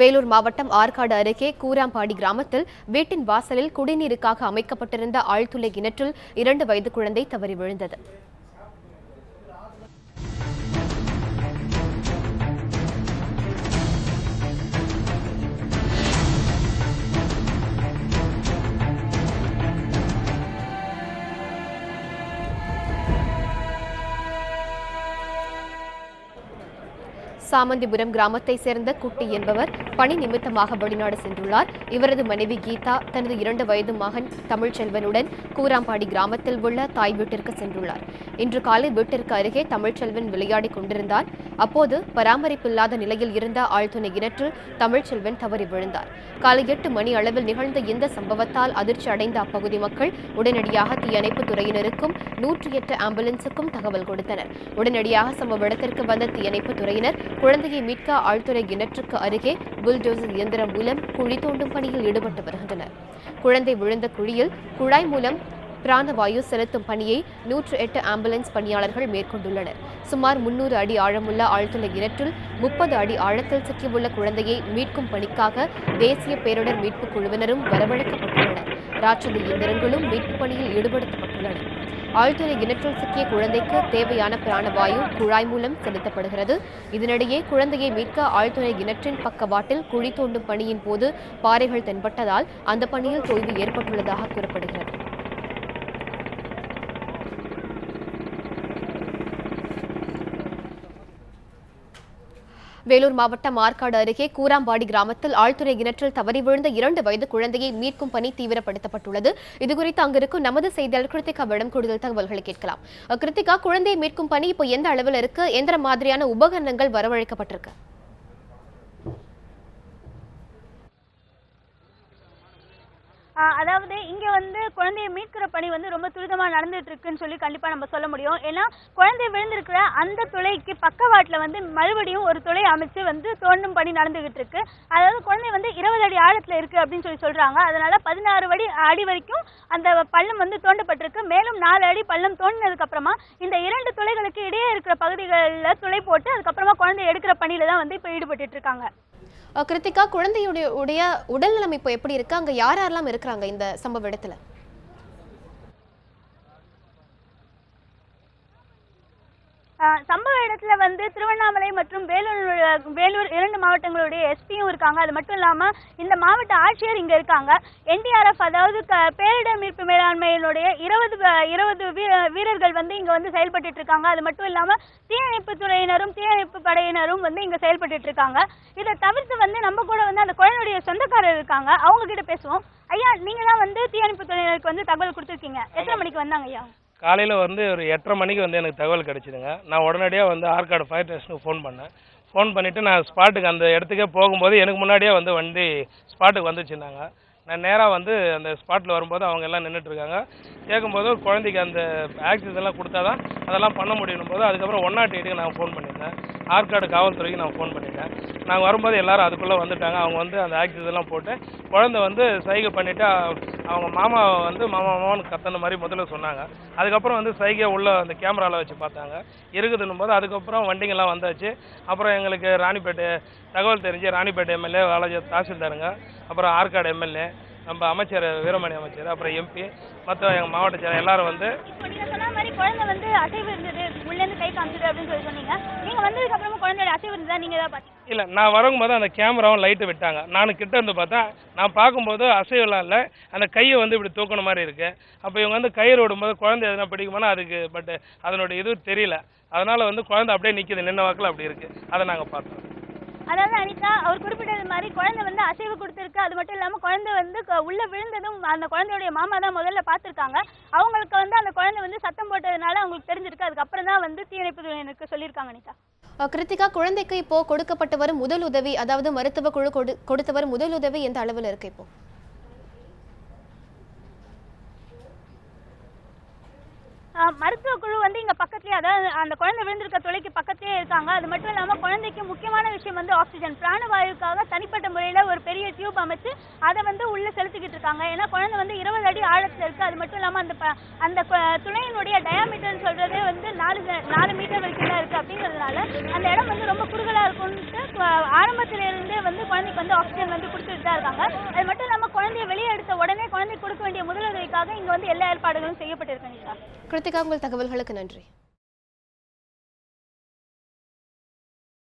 வேலூர் மாவட்டம் ஆற்காடு அருகே கூராம்பாடி கிராமத்தில் வீட்டின் வாசலில் குடிநீருக்காக அமைக்கப்பட்டிருந்த ஆழ்துளை கிணற்றில் இரண்டு வயது குழந்தை தவறி விழுந்தது. சாமந்திபுரம் கிராமத்தை சேர்ந்த குட்டி என்பவர் பணி நிமித்தமாக வெளிநாடு சென்றுள்ளார். இவரது மனைவி கீதா தனது இரண்டு வயது மகன் தமிழ்ச்செல்வனுடன் கூராம்பாடி கிராமத்தில் உள்ள தாய் வீட்டிற்கு சென்றுள்ளார். இன்று காலை வீட்டிற்கு அருகே தமிழ்ச்செல்வன் விளையாடிக் கொண்டிருந்தார். அப்போது பராமரிப்பில்லாத நிலையில் இருந்த ஆழ்துணை கிணற்றில் தமிழ்ச்செல்வன் தவறி விழுந்தார். காலை எட்டு மணி அளவில் நிகழ்ந்த இந்த சம்பவத்தால் அதிர்ச்சி அடைந்த அப்பகுதி மக்கள் உடனடியாக தீயணைப்பு துறையினருக்கும் நூற்றி எட்டு ஆம்புலன்ஸுக்கும் தகவல் கொடுத்தனர். உடனடியாக சம்பவ இடத்திற்கு வந்த தீயணைப்பு துறையினர் குழந்தையை மீட்க ஆழ்துறை கிணற்றுக்கு அருகே புல்டோசர் இயந்திரம் மூலம் குழி தோண்டும் பணியில் ஈடுபட்டு வருகின்றனர். குழந்தை விழுந்த குழியில் குழாய் மூலம் பிராணவாயு செலுத்தும் பணியை நூற்று எட்டு ஆம்புலன்ஸ் பணியாளர்கள் மேற்கொண்டுள்ளனர். சுமார் முன்னூறு அடி ஆழமுள்ள ஆழ்துளை கிணற்றில் முப்பது அடி ஆழத்தில் சிக்கியுள்ள குழந்தையை மீட்கும் பணிக்காக தேசிய பேரிடர் மீட்புக் குழுவினரும் வரவழைக்கப்பட்டுள்ளனர். ராட்சத இயந்திரங்களும் மீட்புப் பணியில் ஈடுபடுத்தப்பட்டுள்ளன ஆழ்துறை கிணற்றில் சிக்கிய குழந்தைக்கு தேவையான பிராணவாயு குழாய் மூலம் செலுத்தப்படுகிறது. இதனிடையே குழந்தையை மீட்க ஆழ்துளை கிணற்றின் பக்கவாட்டில் குழி தோண்டும் பணியின் போது பாறைகள் தென்பட்டதால் அந்த பணியில் தொய்வு ஏற்பட்டுள்ளதாக கூறப்படுகிறது. வேலூர் மாவட்டம் ஆற்காடு அருகே கூராம்பாடி கிராமத்தில் ஆழ்துறை கிணற்றில் தவறி விழுந்த இரண்டு வயது குழந்தையை மீட்கும் பணி தீவிரப்படுத்தப்பட்டுள்ளது. இதுகுறித்து அங்கிருக்கும் நமது செய்தியாளர் கிருத்திகாவிடம் கூடுதல் தகவல்களை கேட்கலாம். கிருத்திகா குழந்தையை மீட்கும் பணி இப்போ எந்த அளவில் இருக்கு? எந்த மாதிரியான உபகரணங்கள் வரவழைக்கப்பட்டிருக்கு. அதாவது இங்க வந்து குழந்தையை மீட்கிற பணி வந்து ரொம்ப துரிதமா நடந்துட்டு இருக்குன்னு சொல்லி கண்டிப்பா நம்ம சொல்ல முடியும். ஏன்னா குழந்தை விழுந்திருக்கிற அந்த துளைக்கு பக்கவாட்டுல வந்து மறுபடியும் ஒரு துளை அமைச்சு வந்து தோண்டும் பணி நடந்துகிட்டு இருக்கு அதாவது குழந்தை வந்து இருபது அடி ஆழத்துல இருக்கு அப்படின்னு சொல்லி சொல்றாங்க. அதனால பதினாறு அடி அடி வரைக்கும் அந்த பள்ளம் வந்து தோண்டப்பட்டிருக்கு. மேலும் நாலு அடி பள்ளம் தோண்டினதுக்கு அப்புறமா இந்த இரண்டு துளைகளுக்கு இடையே இருக்கிற பகுதிகளில் துளை போட்டு அதுக்கப்புறமா குழந்தை எடுக்கிற பணியில தான் வந்து இப்போ ஈடுபட்டு இருக்காங்க. கிருத்திகா குழந்தையுடைய உடைய நிலைமை இப்போ எப்படி இருக்கு? அங்க யார் யாரெல்லாம் இருக்கிறாங்க இந்த சம்பவ இடத்துல? சம்பவ இடத்துல வந்து திருவண்ணாமலை மற்றும் வேலூர் வேலூர் இரண்டு மாவட்டங்களுடைய எஸ்பியும் இருக்காங்க. அது மட்டும் இல்லாம இந்த மாவட்ட ஆட்சியர் இங்க இருக்காங்க. என்டிஆர்எஃப் அதாவது பேரிடர் மீட்பு மேலாண்மையினுடைய இருபது இருபது வீரர்கள் வந்து இங்க வந்து செயல்பட்டு இருக்காங்க. அது மட்டும் இல்லாம தீயணைப்பு துறையினரும் தீயணைப்பு படையினரும் வந்து இங்க செயல்பட்டு இருக்காங்க. இதை தவிர்த்து வந்து நம்ம கூட வந்து அந்த குழந்தையுடைய சொந்தக்காரர் இருக்காங்க. அவங்க கிட்ட பேசுவோம். ஐயா நீங்க தான் வந்து தீயணைப்பு துறையினருக்கு வந்து தகவல் கொடுத்துருக்கீங்க. எத்தனை மணிக்கு வந்தாங்க ஐயா? காலையில் வந்து ஒரு எட்டரை மணிக்கு வந்து எனக்கு தகவல் கிடச்சிதுங்க. நான் உடனடியாக வந்து ஆற்காடு ஃபயர் ஸ்டேஷனுக்கு ஃபோன் பண்ணேன். ஃபோன் பண்ணிவிட்டு நான் ஸ்பாட்டுக்கு அந்த இடத்துக்கே போகும்போது எனக்கு முன்னாடியே வந்து வண்டி ஸ்பாட்டுக்கு வந்துச்சுருந்தாங்க நான் நேராக வந்து அந்த ஸ்பாட்டில் வரும்போது அவங்க எல்லாம் நின்றுட்டு இருக்காங்க. கேட்கும்போது குழந்தைக்கு அந்த ஆக்சிஜன்லாம் கொடுத்தா தான் அதெல்லாம் பண்ண முடியும் போது அதுக்கப்புறம் ஒன் நாட் எயிட்டுக்கு நான் ஃபோன் பண்ணியிருந்தேன். ஆற்காடு காவல்துறைக்கு நான் ஃபோன் பண்ணிட்டேன். நாங்கள் வரும்போது எல்லாரும் அதுக்குள்ளே வந்துட்டாங்க. அவங்க வந்து அந்த ஆக்சிஸ் போட்டு குழந்தை வந்து சைகை பண்ணிவிட்டு அவங்க மாமா வந்து மாமா மாமான்னு கத்தன மாதிரி முதல்ல சொன்னாங்க. அதுக்கப்புறம் வந்து சைகை உள்ள அந்த கேமராவில் வச்சு பார்த்தாங்க. இருக்குதுன்னும் போது அதுக்கப்புறம் வண்டிங்கெல்லாம் வந்தாச்சு. அப்புறம் எங்களுக்கு ராணிப்பேட்டை தகவல் தெரிஞ்சு ராணிப்பேட்டை எம்எல்ஏ வாலாஜி தாசில்தாருங்க. அப்புறம் ஆற்காடு எம்எல்ஏ நம்ம அமைச்சர் வீரமணி அமைச்சர் அப்புறம் எம்பி மற்ற எங்கள் மாவட்ட செயலர் எல்லாரும் வந்து குழந்தை வந்து அசைவு இருந்தது. உள்ள அப்படின்னு சொல்லி சொன்னீங்க. நீங்க வந்ததுக்கு அப்புறமா குழந்தையோட அசைவு இருந்ததா? நீங்க ஏதாவது பாத்தீங்க இல்லை நான் வரும்போது அந்த கேமராவும் லைட்டு விட்டாங்க. நான் கிட்ட இருந்து பார்த்தா நான் பார்க்கும்போது அசைவெல்லாம் இல்லை. அந்த கையை வந்து இப்படி தூக்கின மாதிரி இருக்குது அப்போ இவங்க வந்து கயிறு விடும்போது குழந்தை எதனா பிடிக்குமானா அதுக்கு பட் அதனோட இது தெரியல. அதனால் வந்து குழந்தை அப்படியே நிற்கிது நின்ன வாக்கில் அப்படி இருக்குது அதை நாங்கள் பார்த்தோம். அதாவது அனிதா அவர் குறிப்பிட்டது மாதிரி குழந்தை வந்து அசைவு கொடுத்துருக்கு. அது மட்டும் இல்லாம குழந்தை வந்து க- உள்ள விழுந்ததும் அந்த குழந்தையுடைய மாமா தான் முதல்ல பார்த்துருக்காங்க. அவங்களுக்கு வந்து அந்த குழந்தை வந்து சத்தம் போட்டதுனால அவங்களுக்கு தெரிஞ்சிருக்கு. அதுக்கப்புறம் தான் வந்து தீயணைப்பு எனக்கு சொல்லியிருக்காங்க அனிதா. கிருத்திகா குழந்தைக்கு இப்போ கொடுக்கப்பட்டு வரும் முதல் உதவி அதாவது மருத்துவ குழு கொடு- கொடுத்து வரும் முதல் உதவி எந்த அளவில் இருக்கு இப்போ? மருத்துவ குழு வந்து இங்க பக்கத்துலயே அதாவது அந்த குழந்தை விழுந்திருக்க தொலைக்கு பக்கத்துலயே இருக்காங்க. அது மட்டும் இல்லாம குழந்தைக்கு முக்கியமான விஷயம் வந்து ஆக்சிஜன் பிராணவாயுக்காக தனிப்பட்ட முறையில ஒரு பெரிய டியூப் அமைச்சு அதை வந்து உள்ள செலுத்திக்கிட்டு இருக்காங்க. ஏன்னா குழந்தை வந்து இருபது அடி ஆழத்துல இருக்கு. அது மட்டும் இல்லாம அந்த ப- அந்த துணையினுடைய டயாமீட்டர் சொல்றதே வந்து நாலு நாலு மீட்டர் வரைக்கும் தான் இருக்கு அப்படிங்கிறதுனால அந்த இடம் வந்து ரொம்ப குறுகலா இருக்கும்ட்டு கு- ஆரம்பத்துல இருந்தே வந்து குழந்தைக்கு வந்து ஆக்சிஜன் வந்து கொடுத்துட்டு தான் இருக்காங்க. அது மட்டும் இல்லாமல் குழந்தைய வெளியே எடுத்த உடனே குழந்தை கொடுக்க வேண்டிய முதலுதவிக்காக இங்க வந்து எல்லா ஏற்பாடுகளும் செய்யப்பட்டிருக்கு கிருத்திகா உங்கள் தகவல்களுக்கு நன்றி.